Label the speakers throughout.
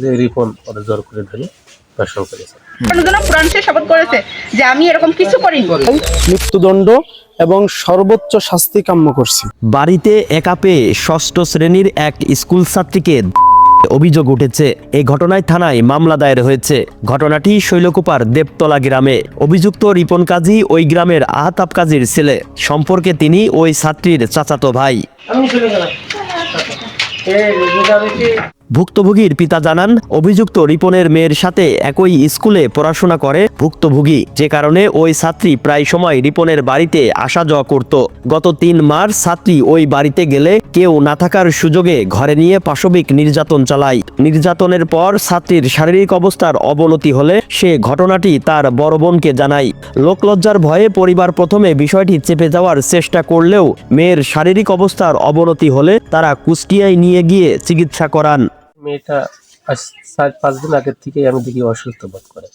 Speaker 1: যে রিপন ওরা জোর করে ধরে দর্শন করেছে।
Speaker 2: জন্য পুরাণ সে শপথ করেছে যে আমি এরকম কিছু করিনি।
Speaker 3: মৃত্যুদণ্ড এবং সর্বোচ্চ শাস্তি কাম্য করছি।
Speaker 4: বাড়িতে একা পেয়ে ষষ্ঠ শ্রেণির এক স্কুল ছাত্রীকে অভিযোগ উঠেছে। এই ঘটনায় থানায় মামলা দায়ের হয়েছে। ঘটনাটি শৈলকুপার দেবতলা গ্রামে। অভিযুক্ত রিপন কাজী ওই গ্রামের আহতাব কাজীর ছেলে। সম্পর্কে তিনি ওই ছাত্রীর চাচাতো ভাই। ভুক্তভোগীর পিতা জানান, অভিযুক্ত রিপনের মেয়ের সাথে একই স্কুলে পড়াশোনা করে ভুক্তভোগী। যে কারণে ওই ছাত্রী প্রায় সময় রিপনের বাড়িতে আসা যাওয়া করত। গত তিন মার্চ ছাত্রী ওই বাড়িতে গেলে কেউ না থাকার সুযোগে ঘরে নিয়ে পাশবিক নির্যাতন চালায়। নির্যাতনের পর ছাত্রীর শারীরিক অবস্থার অবনতি হলে সে ঘটনাটি তার বড় বোনকে জানায়। লোকলজ্জার ভয়ে পরিবার প্রথমে বিষয়টি চেপে যাওয়ার চেষ্টা করলেও মেয়ের শারীরিক অবস্থার অবনতি হলে তারা কুষ্টিয়ায় নিয়ে গিয়ে চিকিৎসা করান।
Speaker 1: মেয়েটা চার পাঁচ দিন আগের থেকেই আমি দেখি অসুস্থ বোধ করে।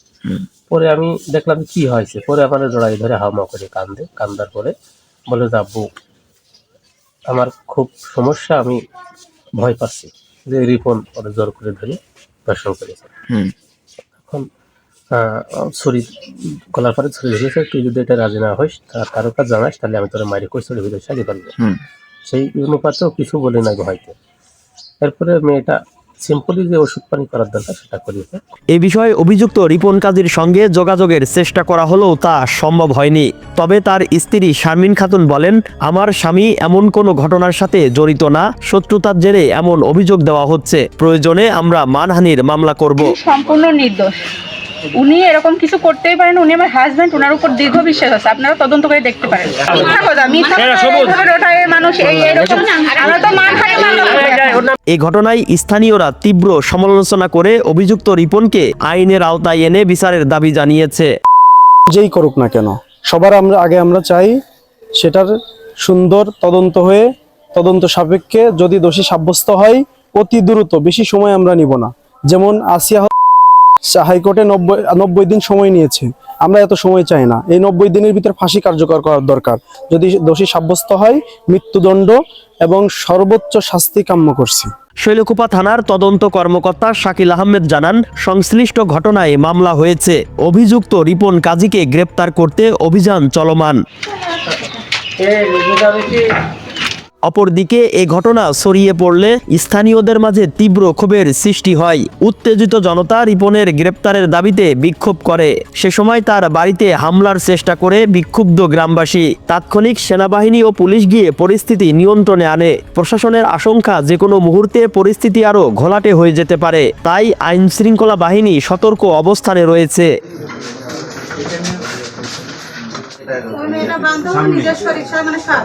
Speaker 1: পরে আমি দেখলাম কি হয়েছে? পরে আমার জড়াই ধরে হাওমা করে কান্দে কান্দার পরে বলে যে আব্বু আমার খুব সমস্যা আমি ভয় পাচ্ছি। যে রিপন ওরা জোর করে ধরে দর্শন করেছে। এখন আহ, ছুরি গলার পরে ছুরি ধরেছে তুই যদি এটা রাজি না হইস তার কারও কাছে জানাস তাহলে আমি তোর মায়ের কৈশোরের ভিতরে সারিয়ে পারব সেই অনুপাতেও কিছু বলে নাই হয়তো এরপরে মেয়েটা সিম্পলি যে ওষুধ পানি করার দরকার সেটা করিয়েছে
Speaker 4: এ বিষয়ে অভিযুক্ত রিপন কাজীর সঙ্গে যোগাযোগের চেষ্টা করা হলেও তা সম্ভব হয়নি। তবে তার স্ত্রী শারমিন খাতুন বলেন আমার স্বামী এমন কোনো ঘটনার সাথে জড়িত না। শত্রুতার জেরে এমন অভিযোগ দেওয়া হচ্ছে। প্রয়োজনে আমরা মানহানির মামলা করব।
Speaker 2: সম্পূর্ণ নির্দোষ। উনি এরকম কিছু করতেই পারেন উনি আমার হাজবেন্ড ওনার উপর দীর্ঘ বিশ্বাস আছে। আপনারা তদন্ত করে দেখতে পারেন। মানুষ এই এরকম আমরা তো
Speaker 4: ঘটনায় স্থানীয়রা তীব্র সমালোচনা করে অভিযুক্ত রিপনকে আইনের আওতায় এনে বিচারের দাবি জানিয়েছে।
Speaker 3: যেই করুক না কেন সবার আমরা আগে আমরা চাই সেটার সুন্দর তদন্ত হয়ে তদন্ত সাপেক্ষে যদি দোষী সাব্যস্ত হয় অতি দ্রুত বেশি সময় আমরা নিব না। যেমন আসিয়া হ- হাইকোর্টে নব্বই নব্বই দিন সময় নিয়েছে। আমরা এত সময় চাই না। এই নব্বই দিনের ভিতরে ফাঁসি কার্যকর করার দরকার। যদি দোষী সাব্যস্ত হয় মৃত্যুদণ্ড এবং সর্বোচ্চ শাস্তি কাম্য করছি।
Speaker 4: শৈলকুপা থানার তদন্ত কর্মকর্তা শাকিল আহমেদ জানান সংশ্লিষ্ট ঘটনায় মামলা হয়েছে। অভিযুক্ত রিপন কাজীকে গ্রেপ্তার করতে অভিযান চলমান। অপরদিকে এ ঘটনা ছড়িয়ে পড়লে স্থানীয়দের মাঝে তীব্র ক্ষোভের সৃষ্টি হয়। উত্তেজিত জনতা রিপনের গ্রেপ্তারের দাবিতে বিক্ষোভ করে। সে সময় তার বাড়িতে হামলার চেষ্টা করে বিক্ষুব্ধ গ্রামবাসী। তাৎক্ষণিক সেনাবাহিনী ও পুলিশ গিয়ে পরিস্থিতি নিয়ন্ত্রণে আনে। প্রশাসনের আশঙ্কা যে কোনো মুহূর্তে পরিস্থিতি আরও ঘোলাটে হয়ে যেতে পারে। তাই আইন শৃঙ্খলা বাহিনী সতর্ক অবস্থানে রয়েছে।
Speaker 5: এটা বান্ধব নিজস্ব রিক্সা মানে সাত